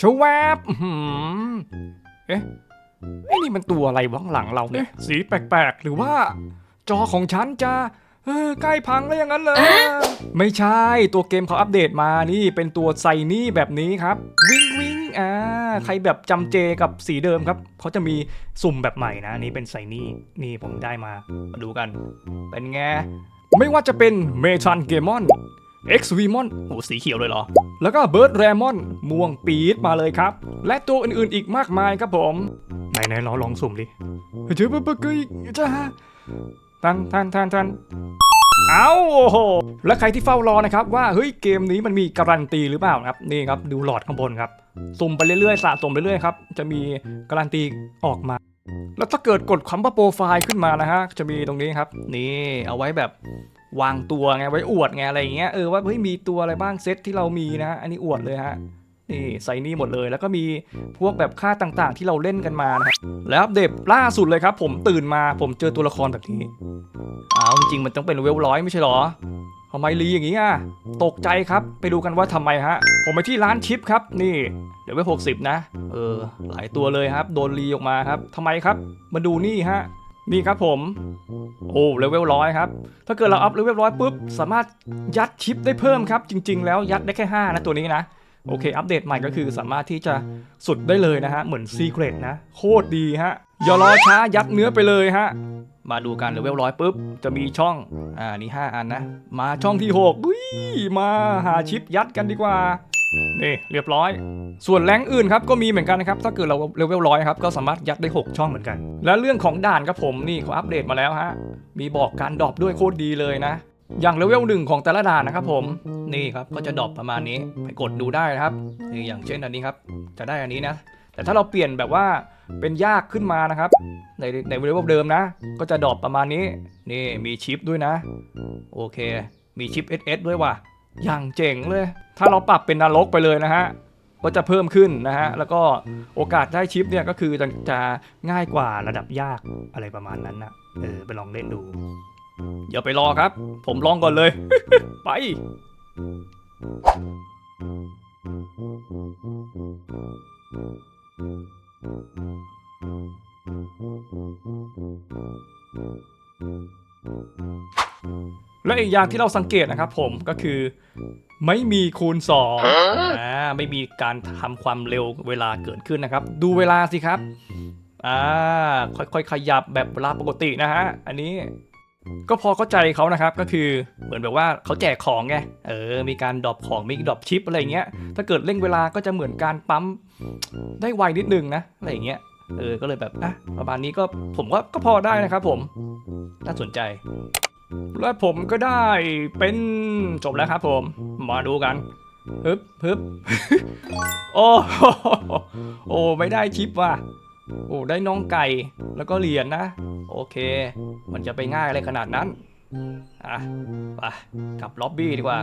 ชวบอื้อหือเอ๊ะไอ้นี่มันตัวอะไรวะข้างหลังเราเนี่ย สีแปลกๆ หรือว่า จอของฉันจะเออใกล้พังแล้วอย่างนั้นเลย ไม่ใช่ตัวเกมเขาอัปเดตมานี่เป็นตัวไซนี่แบบนี้ครับ วิงวิงอ่าใครแบบจำเจกับสีเดิมครับเขาจะมีสุ่มแบบใหม่นะอันนี่เป็นไซนี่นี่ผมได้มามาดูกัน เป็นไงไม่ว่าจะเป็นเมทันเกมอน X v m o n โอ้สีเขียวเลยเหรอ แล้วก็เบิร์ดแรมอนม่วงปี๊ดมาเลยครับ และตัวอื่นๆอีกมากมายครับผม ไหนๆเราลองสุ่มดิเจอปะปะกยจ้าทันทันทันทันเอาโอ้โห และใครที่เฝ้ารอนะครับว่าเฮ้ยเกมนี้มันมีการันตีหรือเปล่านะครับนี่ครับดูหลอดข้างบนครับสุ่มไปเรื่อยๆสะสมไปเรื่อยๆครับจะมีการันตีออกมา แล้วถ้าเกิดกดคำว่าโปรไฟล์ขึ้นมานะฮะ จะมีตรงนี้ครับ นี่เอาไว้แบบวางตัวไงไว้อวดไงอะไรอย่างเงี้ยเออว่าเฮ้ยมีตัวอะไรบ้างเซตที่เรามีนะฮะอันนี้อวดเลยฮะนี่ใส่นี่หมดเลย แล้วก็มีพวกแบบค่าต่างๆ ที่เราเล่นกันมานะครับแล้วอัปเดตล่าสุดเลยครับ ผมตื่นมาผมเจอตัวละครแบบนี้อ้าวจริงมันต้องเป็นเวลร้อยไม่ใช่หรอำไมรีอย่างงี้อะตกใจครับไปดูกันว่าทำไมฮะ ผมไปที่ร้านชิปครับ นี่เดี๋ยวไว้หกสิบนะ เออ หลายตัวเลยครับ โดนรีออกมาครับทำไมครับ มาดูนี่ฮะนี่ครับผม โอ้เลเวลร้อยครับ ถ้าเกิดเราอัพเลเวลร้อยปุ๊บ สามารถยัดชิปได้เพิ่มครับ จริง ๆ แล้วยัดได้แค่ 5 นะตัวนี้นะ โอเค อัปเดตใหม่ก็คือสามารถที่จะสุดได้เลยนะฮะ เหมือนซีเครตนะ โคตรดีฮะ อย่ารอช้ายัดเนื้อไปเลยฮะ มาดูกันเลเวลร้อยปุ๊บ จะมีช่อง อ่า นี่ 5 อันนะ มาช่องที่6อุ้ยมาหาชิปยัดกันดีกว่านี่เรียบร้อย ส่วนแรงค์อื่นครับก็มีเหมือนกันนะครับ ถ้าเกิดเราเลเวลร้อยครับก็สามารถยัดได้ 6 ช่องเหมือนกัน และเรื่องของด่านครับผมนี่เขาอัปเดตมาแล้วฮะ มีบอกการดรอปด้วยโคตรดีเลยนะ อย่างเลเวลหนึ่งของแต่ละด่านนะครับผมนี่ครับก็จะดรอปประมาณนี้ไปกดดูได้นะครับนี่อย่างเช่นอันนี้ครับ จะได้อันนี้นะ แต่ถ้าเราเปลี่ยนแบบว่าเป็นยากขึ้นมานะครับ ในในเลเวลเดิมนะ ก็จะดรอปประมาณนี้ นี่มีชิปด้วยนะ โอเค มีชิป SS ด้วยว่ะอย่างเจ๋งเลย ถ้าเราปรับเป็นนรกไปเลยนะฮะก็จะเพิ่มขึ้นนะฮะ แล้วก็โอกาสได้ชิปเนี่ยก็คือจะจะง่ายกว่าระดับยากอะไรประมาณนั้นนะเออไปลองเล่นดู อย่าไปรอครับ ผมลองก่อนเลย ไป และอีกอย่างที่เราสังเกตนะครับผมก็คือไม่มีคูณ2อ่าไม่มีการทำความเร็วเวลาเกิดขึ้นนะครับ ดูเวลาสิครับอ่าค่อยๆ ขยับแบบเวลาปกตินะฮะ อันนี้ ก็พอเข้าใจเขานะครับก็คือเหมือนแบบว่าเขาแจกของไงเออมีการดรอปของมีดรอปชิปอะไรเงี้ยถ้าเกิดเร่งเวลาก็จะเหมือนการปั๊มได้ไวนิดนึงนะอะไรเงี้ยเออก็เลยแบบอะประมาณนี้ก็ผมว่าก็พอได้นะครับผมน่าสนใจ และผมก็ได้เป็นจบแล้วครับผมมาดูกันฮึบฮึบโอ้โอ้ไม่ได้ชิปว่ะ โอ้ได้น้องไก่แล้วก็เหรียญนะ โอเค มันจะไปง่ายอะไรขนาดนั้น อะ ไปกลับล็อบบี้ดีกว่า